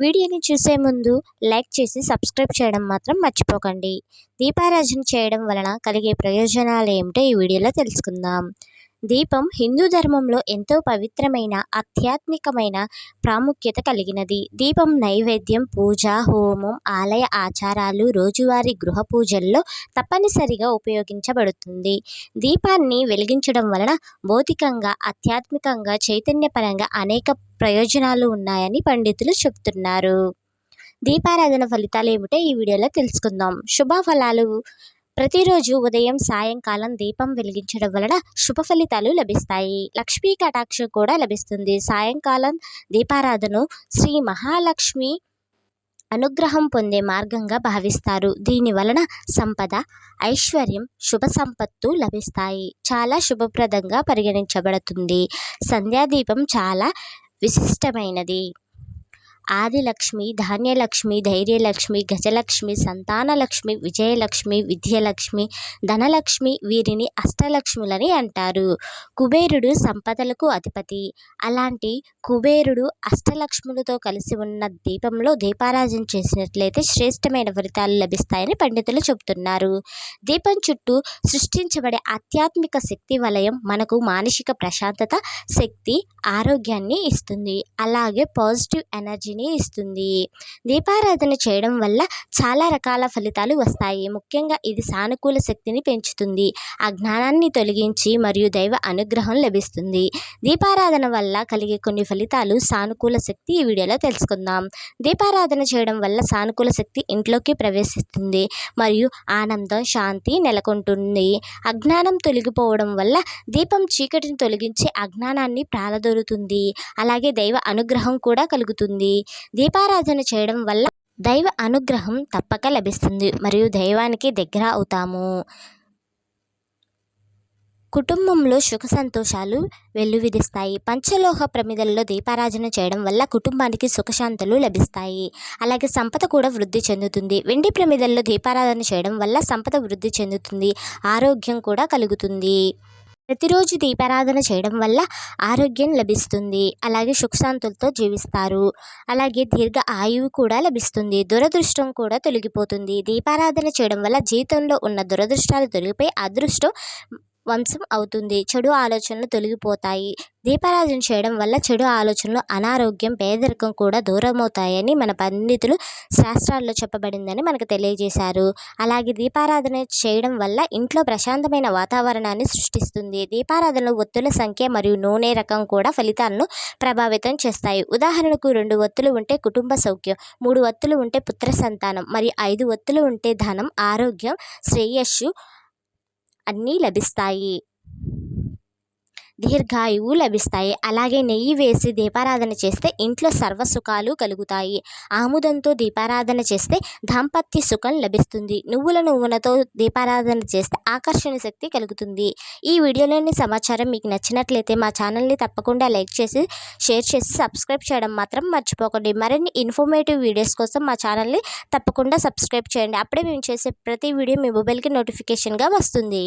వీడియోని చూసే ముందు లైక్ చేసి సబ్స్క్రైబ్ చేయడం మాత్రం మర్చిపోకండి. దీపారాజన చేయడం వలన కలిగే ప్రయోజనాలు ఏమిటో ఈ వీడియోలో తెలుసుకుందాం. దీపం హిందూ ధర్మంలో ఎంతో పవిత్రమైన ఆధ్యాత్మికమైన ప్రాముఖ్యత కలిగినది. దీపం నైవేద్యం పూజ హోమం ఆలయ ఆచారాలు రోజువారీ గృహ పూజల్లో తప్పనిసరిగా ఉపయోగించబడుతుంది. దీపాన్ని వెలిగించడం వలన భౌతికంగా ఆధ్యాత్మికంగా చైతన్యపరంగా అనేక ప్రయోజనాలు ఉన్నాయని పండితులు చెప్తున్నారు దీపారాధన ఫలితాలు ఏమిటో ఈ వీడియోలో తెలుసుకుందాం. శుభ ఫలాలు ప్రతిరోజు ఉదయం సాయంకాలం దీపం వెలిగించడం వలన శుభ ఫలితాలు లభిస్తాయి. లక్ష్మీ కటాక్షం కూడా లభిస్తుంది. సాయంకాలం దీపారాధన శ్రీ మహాలక్ష్మి అనుగ్రహం పొందే మార్గంగా భావిస్తారు. దీని వలన సంపద ఐశ్వర్యం శుభ సంపత్తు లభిస్తాయి. చాలా శుభప్రదంగా పరిగణించబడుతుంది. సంధ్యాదీపం చాలా విశిష్టమైనది. ఆదిలక్ష్మి ధాన్యలక్ష్మి ధైర్యలక్ష్మి గజలక్ష్మి సంతానలక్ష్మి విజయలక్ష్మి విద్యలక్ష్మి ధనలక్ష్మి వీరిని అష్టలక్ష్ములని అంటారు. కుబేరుడు సంపదలకు అధిపతి. అలాంటి కుబేరుడు అష్టలక్ష్ములతో కలిసి ఉన్న దీపంలో దీపారాజన చేసినట్లయితే శ్రేష్టమైన ఫలితాలు లభిస్తాయని పండితులు చెబుతున్నారు. దీపం చుట్టూ సృష్టించబడే ఆధ్యాత్మిక శక్తి వలయం మనకు మానసిక ప్రశాంతత శక్తి ఆరోగ్యాన్ని ఇస్తుంది. అలాగే పాజిటివ్ ఎనర్జీని ఇస్తుంది. దీపారాధన చేయడం వల్ల చాలా రకాల ఫలితాలు వస్తాయి. ముఖ్యంగా ఇది సానుకూల శక్తిని పెంచుతుంది. అజ్ఞానాన్ని తొలగించి మరియు దైవ అనుగ్రహం లభిస్తుంది. దీపారాధన వల్ల కలిగే కొన్ని ఫలితాలు సానుకూల శక్తి ఈ వీడియోలో తెలుసుకుందాం. దీపారాధన చేయడం వల్ల సానుకూల శక్తి ఇంట్లోకి ప్రవేశిస్తుంది మరియు ఆనందం శాంతి నెలకొంటుంది. అజ్ఞానం తొలగిపోవడం వల్ల దీపం చీకటిని తొలగించి అజ్ఞానాన్ని దొరుకుతుంది. అలాగే దైవ అనుగ్రహం కూడా కలుగుతుంది. దీపారాధన చేయడం వల్ల దైవ అనుగ్రహం తప్పక లభిస్తుంది. మరియు దైవానికి దగ్గర అవుతాము. కుటుంబంలో సుఖ సంతోషాలు వెల్లువిధిస్తాయి పంచలోహ ప్రమిదల్లో దీపారాధన చేయడం వల్ల కుటుంబానికి సుఖశాంతులు లభిస్తాయి. అలాగే సంపద కూడా వృద్ధి చెందుతుంది. వెండి ప్రమిదల్లో దీపారాధన చేయడం వల్ల సంపద వృద్ధి చెందుతుంది. ఆరోగ్యం కూడా కలుగుతుంది. ప్రతిరోజు దీపారాధన చేయడం వల్ల ఆరోగ్యం లభిస్తుంది. అలాగే సుఖశాంతులతో జీవిస్తారు. అలాగే దీర్ఘ ఆయువు కూడా లభిస్తుంది. దురదృష్టం కూడా తొలగిపోతుంది. దీపారాధన చేయడం వల్ల జీవితంలో ఉన్న దురదృష్టాలు తొలగిపోయి అదృష్టం వంశం అవుతుంది. చెడు ఆలోచనలు తొలగిపోతాయి. దీపారాధన చేయడం వల్ల చెడు ఆలోచనలు అనారోగ్యం పేదరికం కూడా దూరమవుతాయని మన పండితులు శాస్త్రాల్లో చెప్పబడిందని మనకు తెలియజేశారు. అలాగే దీపారాధన చేయడం వల్ల ఇంట్లో ప్రశాంతమైన వాతావరణాన్ని సృష్టిస్తుంది. దీపారాధనలో ఒత్తుల సంఖ్య మరియు నూనె రకం కూడా ఫలితాలను ప్రభావితం చేస్తాయి. ఉదాహరణకు రెండు ఒత్తులు ఉంటే కుటుంబ సౌఖ్యం మూడు ఒత్తులు ఉంటే పుత్ర సంతానం మరియు ఐదు ఒత్తులు ఉంటే ధనం ఆరోగ్యం శ్రేయస్సు అన్నీ లభిస్తాయి. దీర్ఘాయువు లభిస్తాయి. అలాగే నెయ్యి వేసి దీపారాధన చేస్తే ఇంట్లో సర్వసుఖాలు కలుగుతాయి. ఆముదంతో దీపారాధన చేస్తే దాంపత్య సుఖం లభిస్తుంది. నువ్వుల నువ్వులతో దీపారాధన చేస్తే ఆకర్షణ శక్తి కలుగుతుంది. ఈ వీడియోలోని సమాచారం మీకు నచ్చినట్లయితే మా ఛానల్ని తప్పకుండా లైక్ చేసి షేర్ చేసి సబ్స్క్రైబ్ చేయడం మాత్రం మర్చిపోకండి. మరిన్ని ఇన్ఫర్మేటివ్ వీడియోస్ కోసం మా ఛానల్ని తప్పకుండా సబ్స్క్రైబ్ చేయండి. అప్పుడే మేము చేసే ప్రతి వీడియో మీ మొబైల్కి నోటిఫికేషన్గా వస్తుంది.